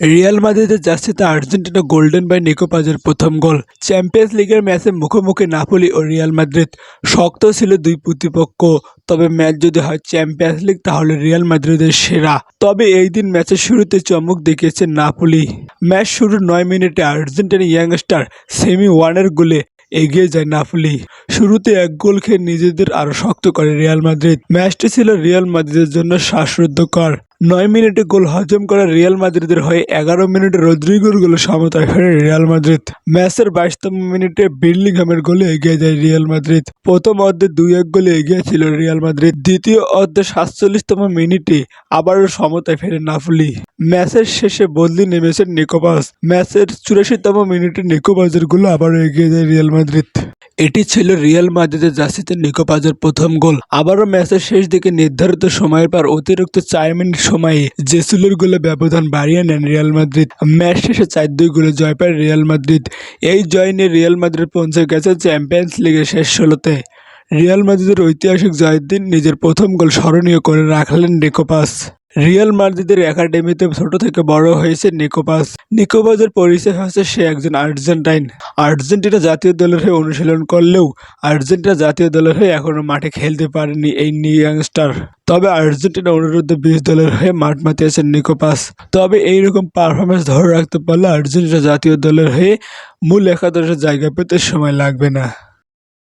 Real মাদ্রিদের জার্সিতে Argentina golden boy Nico পাজের প্রথম গোল। চ্যাম্পিয়ন্স লিগের ম্যাচে মুখোমুখি নাপোলি ও রিয়াল মাদ্রিদ। শক্ত ছিল দুই প্রতিপক্ষ, তবে ম্যাচ যদি হয় চ্যাম্পিয়ন্স লিগ, তাহলে রিয়াল মাদ্রিদের সেরা। তবে এই দিন ম্যাচের শুরুতে চমক দেখিয়েছে নাপোলি। ম্যাচ শুরুর নয় মিনিটে আর্জেন্টিনা ইয়াংস্টার সেমি ওয়ানের গোলে এগিয়ে যায় নাপোলি। শুরুতে এক গোল খেয়ে নিজেদের আরও শক্ত করে রিয়াল মাদ্রিদ। ম্যাচটি ছিল রিয়াল মাদ্রিদের জন্য শ্বাসরুদ্ধকর। নয় মিনিটে গোল হজম করা রিয়াল মাদ্রিদের হয়ে এগারো মিনিটে রদ্রিগোর গোলে সমতায় ফেরে রিয়াল মাদ্রিদ। ম্যাচের বাইশতম মিনিটে বিল্লিংহামের গোলে এগিয়ে যায় রিয়াল মাদ্রিদ। প্রথম অর্ধে দুই এক গোলে এগিয়ে ছিল রিয়াল মাদ্রিদ। দ্বিতীয় অর্ধে সাতচল্লিশতম মিনিটে আবারও সমতায় ফেরে নাফলি ম্যাচের শেষে বদলি নেমেছেন নিকোবাস। ম্যাচের চুরাশিতম মিনিটে নিকোপাসের গোলে আবারও এগিয়ে যায় রিয়াল মাদ্রিদ। এটি ছিল রিয়াল মাদ্রিদের জার্সিতে নিকোপাজের প্রথম গোল। আবারও ম্যাচের শেষ দিকে নির্ধারিত সময়ের পর অতিরিক্ত চার মিনিট সময়ে জেসুলের গোলে ব্যবধান বাড়িয়ে নেন রিয়াল মাদ্রিদ। ম্যাচ শেষে চার দুই গোলে জয় পায় রিয়াল মাদ্রিদ। এই জয় নিয়ে রিয়াল মাদ্রিদ পৌঁছে গেছে চ্যাম্পিয়ন্স লিগের শেষ ষোলোতে। রিয়াল মাদ্রিদের ঐতিহাসিক জয়ের দিন নিজের প্রথম গোল স্মরণীয় করে রাখলেন নিকোপাস। রিয়াল মাদ্রিদের একাডেমিতে ছোট থেকে বড় হয়েছে নিকোপাস। নিকোপাসের পরিচয় হচ্ছে সে একজন আর্জেন্টাইন। আর্জেন্টিনা জাতীয় দলের হয়ে অনুশীলন করলেও আর্জেন্টিনা জাতীয় দলের হয়ে এখনও মাঠে খেলতে পারেনি এই ইয়াংস্টার। তবে আর্জেন্টিনা অনুরোধ বিশ দলের হয়ে মাঠ মাতিয়েছেন নিকোপাস। তবে এইরকম পারফরমেন্স ধরে রাখতে পারলে আর্জেন্টিনা জাতীয় দলের হয়ে মূল একাদশের জায়গা পেতে সময় লাগবে না।